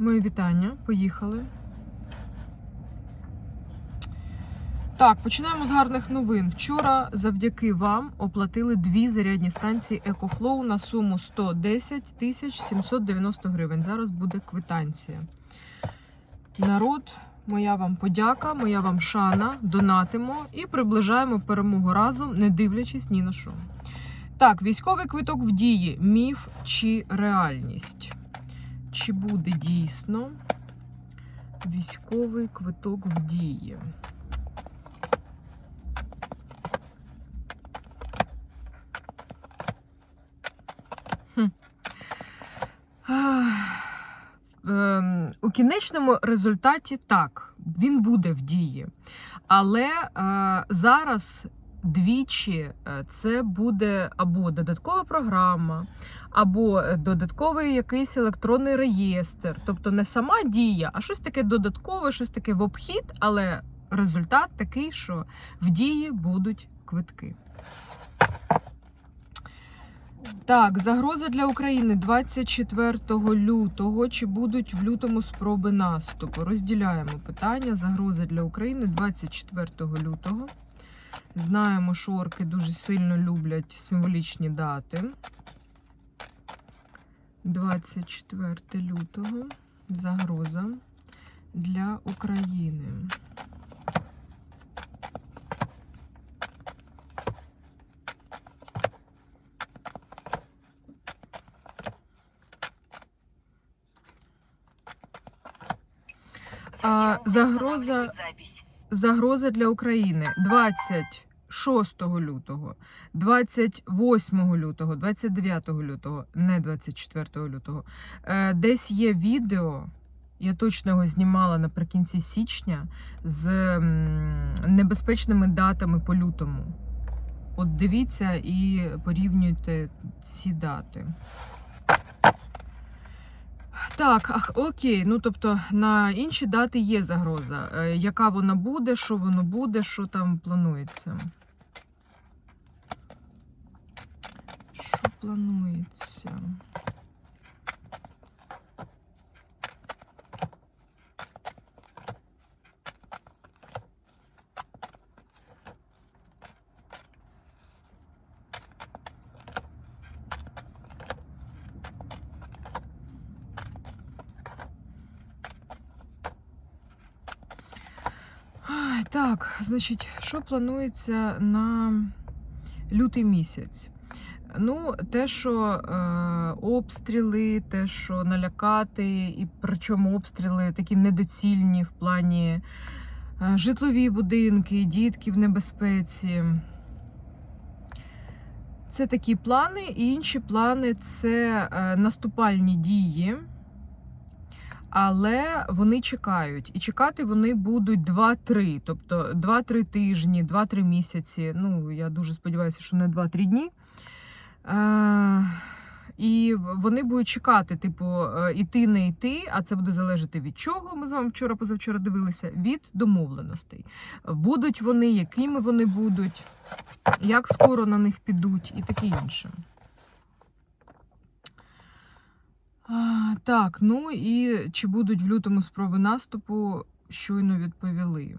Мої вітання. Поїхали. Так, починаємо з гарних новин. Вчора завдяки вам оплатили дві зарядні станції EcoFlow на суму 110 тисяч 790 гривень. Зараз буде квитанція. Народ, моя вам подяка, моя вам шана. Донатимо і приближаємо перемогу разом, не дивлячись ні на що. Так, військовий квиток в дії. Міф чи реальність? Чи буде дійсно військовий квиток в дії? Ем, У кінечному результаті так, він буде в дії. Але е, зараз двічі е, це буде або додаткова програма, або е, додатковий якийсь електронний реєстр. Тобто не сама дія, а щось таке додаткове, щось таке в обхід, але результат такий, що в дії будуть квитки. Так, загроза для України 24 лютого. Чи будуть в лютому спроби наступу? Розділяємо питання. Загроза для України 24 лютого. Знаємо, що орки дуже сильно люблять символічні дати. 24 лютого. Загроза для України. А, загроза, загроза для України 26 лютого, 28 лютого, 29 лютого, не 24 лютого. Е, Десь є відео. Я точно його знімала наприкінці січня з небезпечними датами по лютому. От дивіться і порівнюйте ці дати. Так, ах, окей. Ну тобто на інші дати є загроза. Е, Яка вона буде, що воно буде, що там планується? Що планується? Так, значить, що планується на лютий місяць? Ну, те, що е, обстріли, те, що налякати, і причому обстріли такі недоцільні в плані е, житлові будинки, дітки в небезпеці. Це такі плани, і інші плани це е, наступальні дії. Але вони чекають. І чекати вони будуть 2-3, тобто 2-3 тижні, 2-3 місяці. Ну, я дуже сподіваюся, що не 2-3 дні. Е, і вони будуть чекати, типу, е, іти, не йти, а це буде залежати від чого. Ми з вами вчора позавчора дивилися, від домовленостей. Будуть вони, якими вони будуть, як скоро на них підуть, і таке інше. А, Так, ну і чи будуть в лютому спроби наступу, щойно відповіли.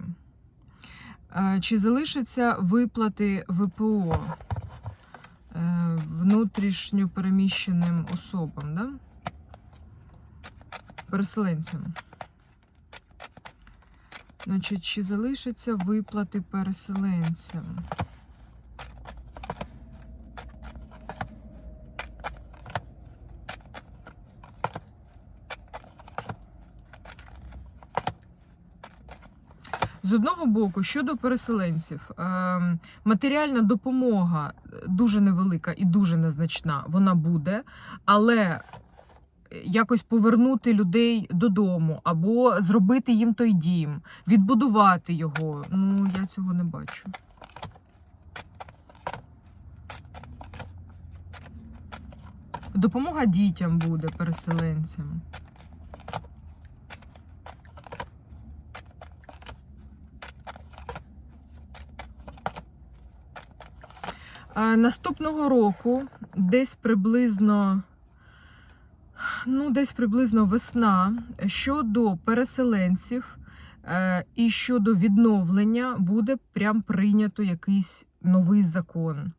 Е, Чи залишаться виплати ВПО е, внутрішньо переміщеним особам, да? переселенцям? Значить, чи залишаться виплати переселенцям? З одного боку, щодо переселенців, ем, матеріальна допомога дуже невелика і дуже незначна, вона буде, але якось повернути людей додому або зробити їм той дім, відбудувати його. Ну, я цього не бачу. Допомога дітям буде переселенцям. Наступного року десь приблизно ну, десь приблизно весна. Щодо переселенців е, і щодо відновлення буде прям прийнято якийсь новий закон.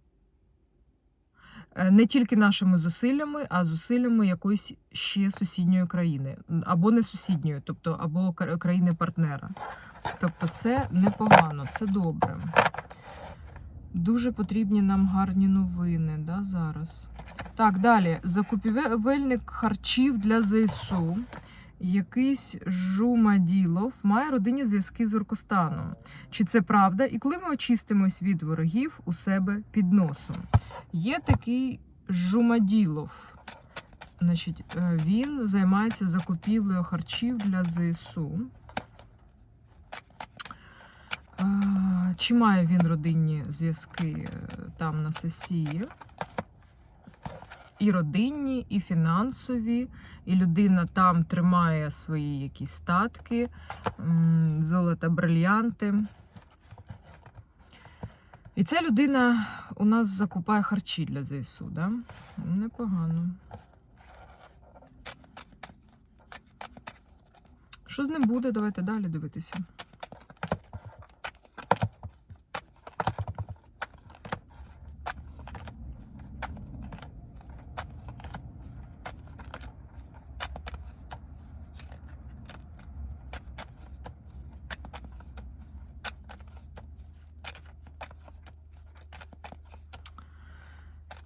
Е, Не тільки нашими зусиллями, а зусиллями якоїсь ще сусідньої країни, або не сусідньої, тобто або країни-партнера. Тобто, це непогано, це добре. Дуже потрібні нам гарні новини да, зараз. Так, далі. Закупівельник харчів для ЗСУ. Якийсь Жумаділов має родинні зв'язки з Оркостаном. Чи це правда? І коли ми очистимось від ворогів у себе під носом? Є такий Жумаділов. Значить, е, він займається закупівлею харчів для ЗСУ. Чи має він родинні зв'язки е, там на сесії? І родинні, і фінансові, і людина там тримає свої якісь статки, м, золото, брильянти. І ця людина у нас закупає харчі для ЗСУ, да? Непогано. Що з ним буде? Давайте далі дивитися.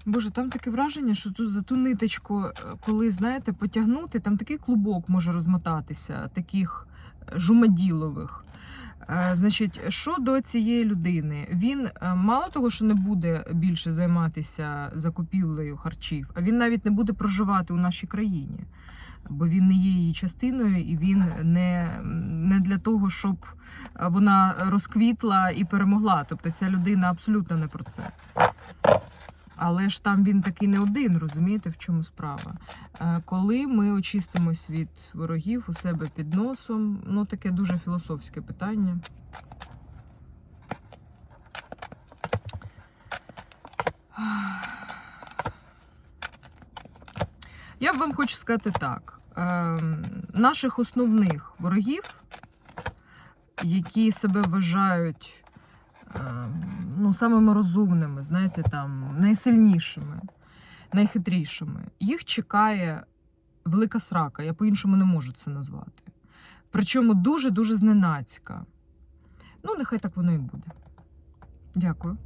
Боже, там таке враження, що тут за ту ниточку, е, коли, знаєте, потягнути, там такий клубок може розмотатися, таких е, жумаділових. Е, Значить, що до цієї людини? Він мало того, що не буде більше займатися закупівлею харчів, а він навіть не буде проживати у нашій країні, бо він не є її частиною, і він не, не для того, щоб вона розквітла і перемогла. Тобто ця людина абсолютно не про це. Але ж там він такий не один, розумієте, в чому справа. Е, Коли ми очистимось від ворогів у себе під носом, ну таке дуже філософське питання. Я вам хочу сказати так: ем, наших основних ворогів, які себе вважають е, ну, самими розумними, знаєте, там, найсильнішими, найхитрішими. Їх чекає велика срака, я по-іншому не можу це назвати. Причому дуже-дуже зненацька. Ну, нехай так воно і буде. Дякую.